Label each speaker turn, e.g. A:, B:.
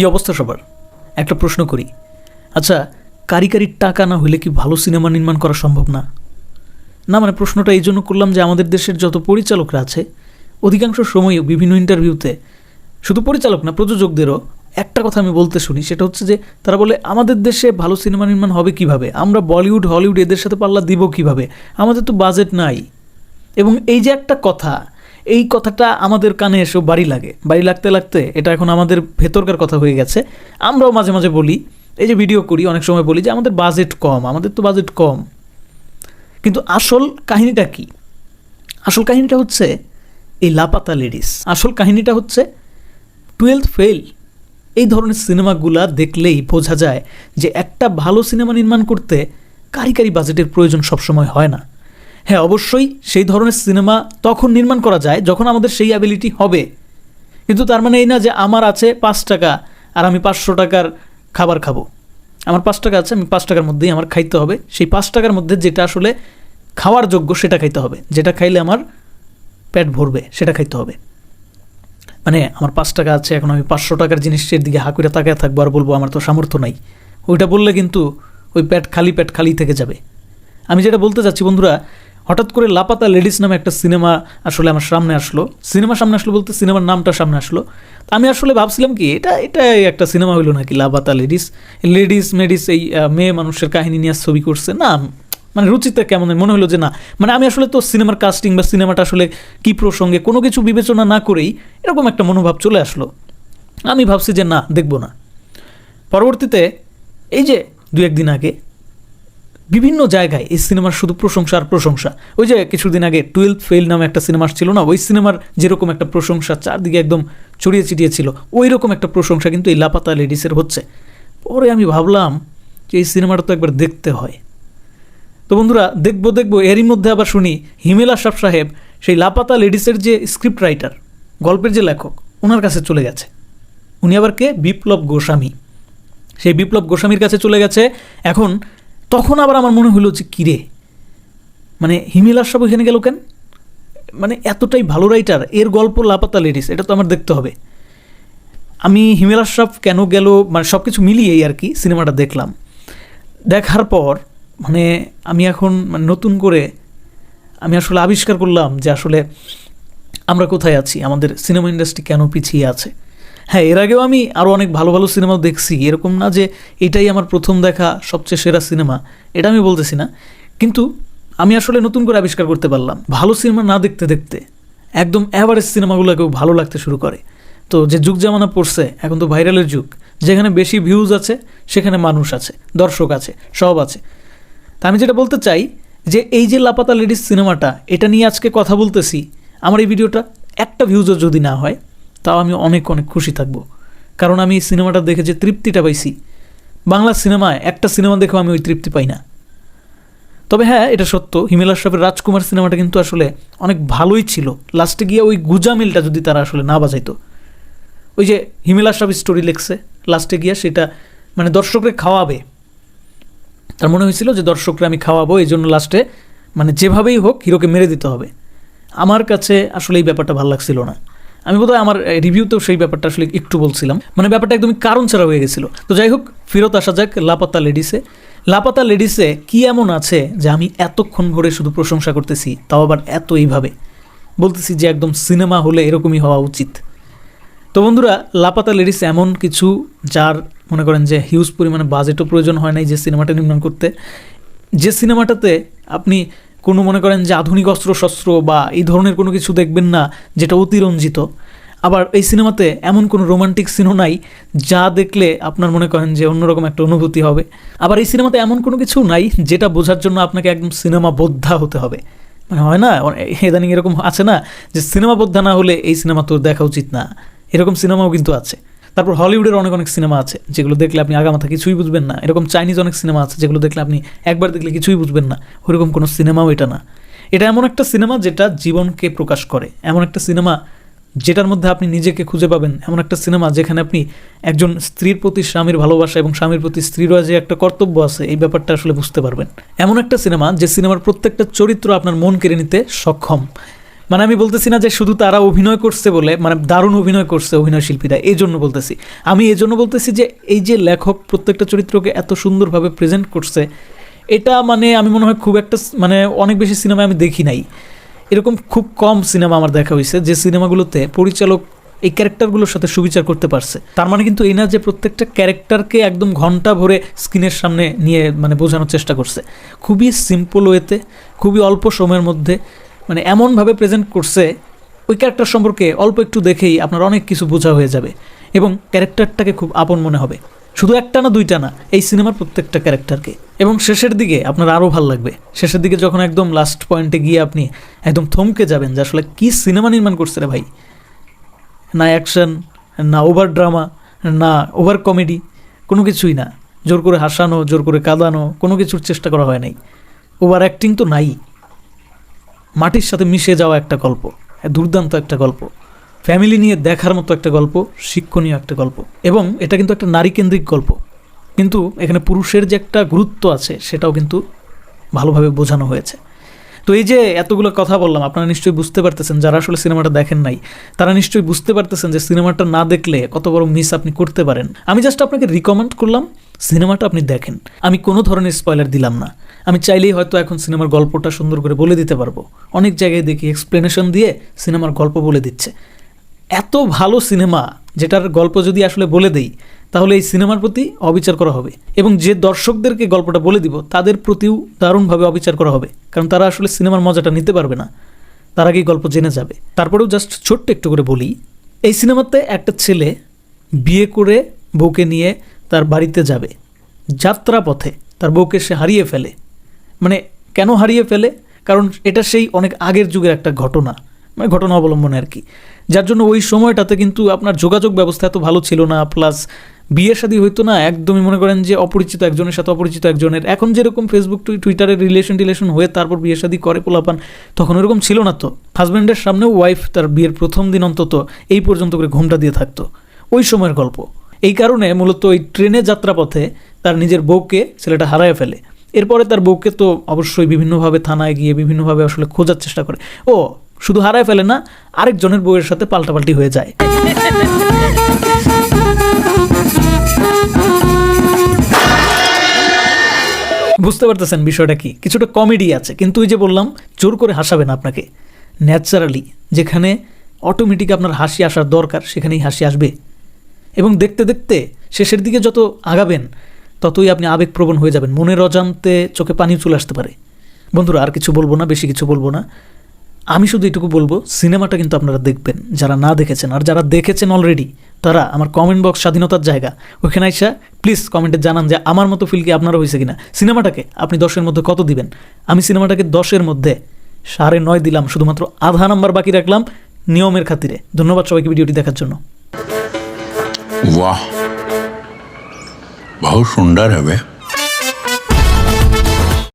A: কি অবস্থা সবার? একটা প্রশ্ন করি। আচ্ছা কারিকারির টাকা না হলে কি ভালো সিনেমা নির্মাণ করা সম্ভব না? না মানে প্রশ্নটা এই জন্য করলাম যে আমাদের দেশের যত পরিচালকরা আছে, অধিকাংশ সময় বিভিন্ন ইন্টারভিউতে শুধু পরিচালক না, প্রযোজকদেরও একটা কথা আমি বলতে শুনি, সেটা হচ্ছে যে তারা বলে, আমাদের দেশে ভালো সিনেমা নির্মাণ হবে কীভাবে? আমরা বলিউড, হলিউড এদের সাথে পাল্লা দিব কীভাবে? আমাদের তো বাজেট নাই। এবং এই যে একটা কথা এই কথাটা আমাদের কানে এসেও বাড়ি লাগে। বাড়ি লাগতে লাগতে এটা এখন আমাদের ভেতরকার কথা হয়ে গেছে। আমরাও মাঝে মাঝে বলি, এই যে ভিডিও করি, অনেক সময় বলি যে আমাদের বাজেট কম, আমাদের তো বাজেট কম। কিন্তু আসল কাহিনীটা কি? আসল কাহিনীটা হচ্ছে এই লাপাতা লেডিস আসল কাহিনীটা হচ্ছে টুয়েলথ ফেল এই ধরনের সিনেমাগুলা দেখলেই বোঝা যায় যে একটা ভালো সিনেমা নির্মাণ করতে কারিকারি বাজেটের প্রয়োজন সবসময় হয় না। হ্যাঁ অবশ্যই সেই ধরনের সিনেমা তখন নির্মাণ করা যায় যখন আমাদের সেই অ্যাবিলিটি হবে। কিন্তু তার মানে এই না যে আমার আছে পাঁচ টাকা আর আমি পাঁচশো টাকার খাবার খাব। আমার পাঁচ টাকা আছে, আমি পাঁচ টাকার মধ্যেই আমার খাইতে হবে। সেই পাঁচ টাকার মধ্যে যেটা আসলে খাওয়ার যোগ্য সেটা খাইতে হবে। যেটা খাইলে আমার পেট ভরবে, সেটা খাইতে হবে। মানে আমার পাঁচ টাকা আছে, এখন আমি পাঁচশো টাকার জিনিসের দিকে হা করে তাকায় থাকব আর বলব আমার তো সামর্থ্য নাই। ওইটা বললে কিন্তু ওই পেট খালি পেট খালি থেকে যাবে। আমি যেটা বলতে চাচ্ছি বন্ধুরা হঠাৎ করে লাপাতা লেডিস নামে একটা সিনেমা আসলে আমার সামনে আসলো। সিনেমা সামনে আসলো বলতে সিনেমার নামটা সামনে আসলো। তা আমি আসলে ভাবছিলাম কি, এটা, এটাই একটা সিনেমা হইল নাকি লাপাতা লেডিস? লেডিস মেডিস এই মেয়ে মানুষের কাহিনী নিয়ে ছবি করছে। না মানে রুচিতে কেমন? মনে হলো যে না মানে আমি আসলে তো সিনেমার কাস্টিং বা সিনেমাটা আসলে কি প্রসঙ্গে কোনো কিছু বিবেচনা না করেই এরকম একটা মনোভাব চলে আসলো। আমি ভাবছি যে না, দেখব না। পরবর্তীতে এই যে দু একদিন আগে বিভিন্ন জায়গায় এই সিনেমার শুধু প্রশংসা আর প্রশংসা। ওই যে কিছুদিন আগে টুয়েলভ ফেল নামে একটা সিনেমা ছিল না, ওই সিনেমার যেরকম একটা প্রশংসা চারদিকে একদম ছড়িয়ে ছিটিয়ে ছিল ওই রকম একটা প্রশংসা কিন্তু এই লাপাতা লেডিসের হচ্ছে। পরে আমি ভাবলাম যে এই সিনেমাটা তো একবার দেখতে হয়। তো বন্ধুরা, দেখব দেখব, এরই মধ্যে আবার শুনি হিমেল আশরাফ সাহেব, সেই লাপাতা লেডিসের যে স্ক্রিপ্ট রাইটার, গল্পের যে লেখক, ওনার কাছে চলে গেছে। উনি আবার কে? বিপ্লব গোস্বামী। সেই বিপ্লব গোস্বামীর কাছে চলে গেছে। এখন তখন আবার আমার মনে হলো যে, কিরে? মানে হিমেল আশরাফ ওইখানে গেল কেন? মানে এতটাই ভালো রাইটার এর গল্প লাপাতা লেডিস এটা তো আমার দেখতে হবে। আমি হিমেল আশরাফ কেন গেল মানে সব কিছু মিলিয়েই আর কি সিনেমাটা দেখলাম। দেখার পর মানে আমি এখন মানে নতুন করে আমি আসলে আবিষ্কার করলাম যে আসলে আমরা কোথায় আছি, আমাদের সিনেমা ইন্ডাস্ট্রি কেন পিছিয়ে আছে। হ্যাঁ এর আগেও আমি আরও অনেক ভালো ভালো সিনেমা দেখছি। এরকম না যে এটাই আমার প্রথম দেখা সবচেয়ে সেরা সিনেমা, এটা আমি বলতেছি না। কিন্তু আমি আসলে নতুন করে আবিষ্কার করতে পারলাম, ভালো সিনেমা না দেখতে দেখতে। একদম অ্যাভারেজ সিনেমাগুলোকেও ভালো লাগতে শুরু করে। তো যে যুগ জামানা পড়ছে, এখন তো ভাইরালের যুগ। যেখানে বেশি ভিউজ আছে, সেখানে মানুষ আছে, দর্শক আছে, সব আছে। তা আমি যেটা বলতে চাই যে এই যে লাপাতা লেডিস সিনেমাটা, এটা নিয়ে আজকে কথা বলতেছি, আমার এই ভিডিওটা একটা ভিউজও যদি না হয় তাও আমি অনেক অনেক খুশি থাকব। কারণ আমি এই সিনেমাটা দেখে যে তৃপ্তিটা পাইছি। বাংলা সিনেমায় একটা সিনেমা দেখেও আমি ওই তৃপ্তি পাই না। তবে হ্যাঁ এটা সত্য, হিমেল আশরাফের রাজকুমার সিনেমাটা কিন্তু আসলে অনেক ভালোই ছিল। লাস্টে গিয়ে ওই গুজামিলটা যদি তারা আসলে না বাজাইতো। ওই যে হিমেল আশরাফ স্টোরি লেখছে, লাস্টে গিয়ে সেটা মানে দর্শকরে খাওয়াবে। তার মনে হয়েছিল যে দর্শকরা আমি খাওয়াবো, এই জন্য লাস্টে মানে যেভাবেই হোক হিরোকে মেরে দিতে হবে। আমার কাছে আসলে এই ব্যাপারটা ভালো লাগছিল না। আমি বোধহয় আমার রিভিউতেও সেই ব্যাপারটা আসলে একটু বলছিলাম। মানে ব্যাপারটা একদমই কারণ ছাড়া হয়ে গেছিল। তো যাই হোক, ফেরত আসা যাক লাপাতা লেডিসে লাপাতা লেডিসে কি এমন আছে যে আমি এতক্ষণ ধরে শুধু প্রশংসা করতেছি, তাও আবার এত এইভাবে? বলতেছি যে একদম সিনেমা হলে এরকমই হওয়া উচিত। তো বন্ধুরা, লাপাতা লেডিস এমন কিছু যার, মনে করেন যে হিউজ পরিমাণে বাজেটও প্রয়োজন হয় নাই যে সিনেমাটা নির্মাণ করতে। যে সিনেমাটাতে আপনি কোনো মনে করেন যে আধুনিক অস্ত্র শস্ত্র বা এই ধরনের কোনো কিছু দেখবেন না, যেটা অতিরঞ্জিত। আবার এই সিনেমাতে এমন কোনো রোমান্টিক সিনও নাই, যা দেখলে আপনার মনে করেন যে অন্যরকম একটা অনুভূতি হবে। আবার এই সিনেমাতে এমন কোনো কিছু নাই, যেটা বোঝার জন্য আপনাকে একদম সিনেমা বোদ্ধা হতে হবে। মানে হয় না? ইদানিং এরকম আছে না, যে সিনেমা বোদ্ধা না হলে এই সিনেমা তোর দেখা উচিত না। এরকম সিনেমাও কিন্তু আছে। তারপর হলিউডের অনেক অনেক সিনেমা আছে, যেগুলো দেখলে আপনি আগামাথা কিছুই বুঝবেন না। এরকম চাইনিজ অনেক সিনেমা আছে, যেগুলো দেখলে আপনি একবার দেখলে কিছুই বুঝবেন না। ওরকম কোনো সিনেমাও এটা না। এটা এমন একটা সিনেমা যেটা জীবনকে প্রকাশ করে। এমন একটা সিনেমা যেটার মধ্যে আপনি নিজেকে খুঁজে পাবেন। এমন একটা সিনেমা যেখানে আপনি একজন স্ত্রীর প্রতি স্বামীর ভালোবাসা এবং স্বামীর প্রতি স্ত্রীরও যে একটা কর্তব্য আছে, এই ব্যাপারটা আসলে বুঝতে পারবেন। এমন একটা সিনেমা যে সিনেমার প্রত্যেকটা চরিত্র আপনার মন কেড়ে নিতে সক্ষম। মানে আমি বলতেছি না যে শুধু তারা অভিনয় করছে বলে মানে দারুণ অভিনয় করছে অভিনয় শিল্পীরা এই জন্য বলতেছি। আমি এই জন্য বলতেছি যে এই যে লেখক প্রত্যেকটা চরিত্রকে এত সুন্দরভাবে প্রেজেন্ট করছে, এটা মানে আমি মনে হয় খুব একটা মানে অনেক বেশি সিনেমা আমি দেখি নাই। এরকম খুব কম সিনেমা আমার দেখা হয়েছে যে সিনেমাগুলোতে পরিচালক এই ক্যারেক্টারগুলোর সাথে সুবিচার করতে পারছে। তার মানে কিন্তু এই না যে প্রত্যেকটা ক্যারেক্টারকে একদম ঘণ্টা ভরে স্ক্রিনের সামনে নিয়ে মানে বোঝানোর চেষ্টা করছে। খুবই সিম্পল ওয়েতে খুবই অল্প সময়ের মধ্যে মানে এমনভাবে প্রেজেন্ট করছে, ওই ক্যারেক্টার সম্পর্কে অল্প একটু দেখেই আপনার অনেক কিছু বোঝা হয়ে যাবে এবং ক্যারেক্টারটাকে খুব আপন মনে হবে। শুধু একটা না, দুইটা না, এই সিনেমার প্রত্যেকটা ক্যারেক্টারকে এবং শেষের দিকে আপনার আরও ভালো লাগবে। শেষের দিকে যখন একদম লাস্ট পয়েন্টে গিয়ে আপনি একদম থমকে যাবেন যে আসলে কী সিনেমা নির্মাণ করছে রে ভাই? না অ্যাকশন না ওভার ড্রামা না ওভার কমেডি কোনো কিছুই না। জোর করে হাসানো, জোর করে কাঁদানো, কোনো কিছুর চেষ্টা করা হয় নাই। ওভার অ্যাক্টিং তো নাই। মাটির সাথে মিশে যাওয়া একটা গল্প দুর্দান্ত একটা গল্প ফ্যামিলি নিয়ে দেখার মতো একটা গল্প, শিক্ষণীয় একটা গল্প, এবং এটা কিন্তু একটা নারীকেন্দ্রিক গল্প। কিন্তু এখানে পুরুষের যে একটা গুরুত্ব আছে, সেটাও কিন্তু ভালোভাবে বোঝানো হয়েছে। তো এই যে এতগুলো কথা বললাম, আপনারা নিশ্চয়ই বুঝতে পারতেছেন, যারা আসলে সিনেমাটা দেখেন নাই, তারা নিশ্চয়ই বুঝতে পারতেছেন যে সিনেমাটা না দেখলে কত বড় মিস আপনি করতে পারেন। আমি জাস্ট আপনাকে রিকমেন্ড করলাম, সিনেমাটা আপনি দেখেন। আমি কোনো ধরনের স্পয়লার দিলাম না। আমি চাইলেই হয়তো এখন সিনেমার গল্পটা সুন্দর করে বলে দিতে পারব। অনেক জায়গায় দেখি এক্সপ্লেনেশন দিয়ে সিনেমার গল্প বলে দিচ্ছে। এত ভালো সিনেমা যেটার গল্প যদি আসলে বলে দেই, তাহলে এই সিনেমার প্রতি অবিচার করা হবে এবং যে দর্শকদেরকে গল্পটা বলে দিব, তাদের প্রতিও দারুণভাবে অবিচার করা হবে। কারণ তারা আসলে সিনেমার মজাটা নিতে পারবে না। তার আগেই গল্প জেনে যাবে। তারপরেও জাস্ট ছোট্ট একটু করে বলি, এই সিনেমাতে একটা ছেলে বিয়ে করে বউকে নিয়ে তার বাড়িতে যাবে। যাত্রা পথে তার বউকে সে হারিয়ে ফেলে। মানে কেন হারিয়ে ফেলে? কারণ এটা সেই অনেক আগের যুগের একটা ঘটনা মানে ঘটনা অবলম্বনে আর কি। যার জন্য ওই সময়টাতে কিন্তু আপনার যোগাযোগ ব্যবস্থা এত ভালো ছিল না, প্লাস বিয়ে শাদী হইতো না, একদমই মনে করেন যে অপরিচিত একজনের সাথে অপরিচিত একজনের। এখন যেরকম ফেসবুক টুই- টুইটারে রিলেশন টিলেশন হয়ে তারপর বিয়ে শাদী করে পোলাপান, তখন ওরকম ছিল না তো। হাজব্যান্ডের সামনেও ওয়াইফ তার বিয়ের প্রথম দিন অন্তত এই পর্যন্ত করে ঘোমটা দিয়ে থাকতো। ওই সময়ের গল্প। এই কারণে মূলত ওই ট্রেনে যাত্রাপথে তার নিজের বউকে ছেলেটা হারায় ফেলে। এরপরে তার বউকে তো অবশ্যই বিভিন্নভাবে থানায় গিয়ে বিভিন্নভাবে আসলে খোঁজার চেষ্টা করে। ও শুধু হারায় ফেলে না, আরেকজনের বউয়ের সাথে পাল্টাপাল্টি হয়ে যায়। বুঝতে পারতেছেন বিষয়টা কি? কিছুটা কমেডি আছে, কিন্তু ওই যে বললাম, জোর করে হাসাবে না আপনাকে। ন্যাচারালি যেখানে অটোমেটিক আপনার হাসি আসার দরকার, সেখানেই হাসি আসবে। এবং দেখতে দেখতে শেষের দিকে যত আগাবেন ততই আপনি আবেগপ্রবণ হয়ে যাবেন। মনের অজান্তে চোখে পানি চলে আসতে পারে। বন্ধুরা, আর কিছু বলব না, বেশি কিছু বলব না। আমি শুধু এটুকু বলব, সিনেমাটা কিন্তু আপনারা দেখবেন, যারা না দেখেছেন। আর যারা দেখেছেন অলরেডি তারা আমার কমেন্ট বক্স স্বাধীনতার জায়গা। ওইখানে আইসা প্লিজ কমেন্টে জানান যে আমার মতো ফিল কি আপনারা হয়েছে কিনা। সিনেমাটাকে আপনি দশের মধ্যে কত দিবেন? আমি সিনেমাটাকে দশের মধ্যে সাড়ে নয় দিলাম, শুধুমাত্র আধা নাম্বার বাকি রাখলাম নিয়মের খাতিরে। ধন্যবাদ সবাইকে ভিডিওটি দেখার জন্য।
B: बहुत सुंदर है बे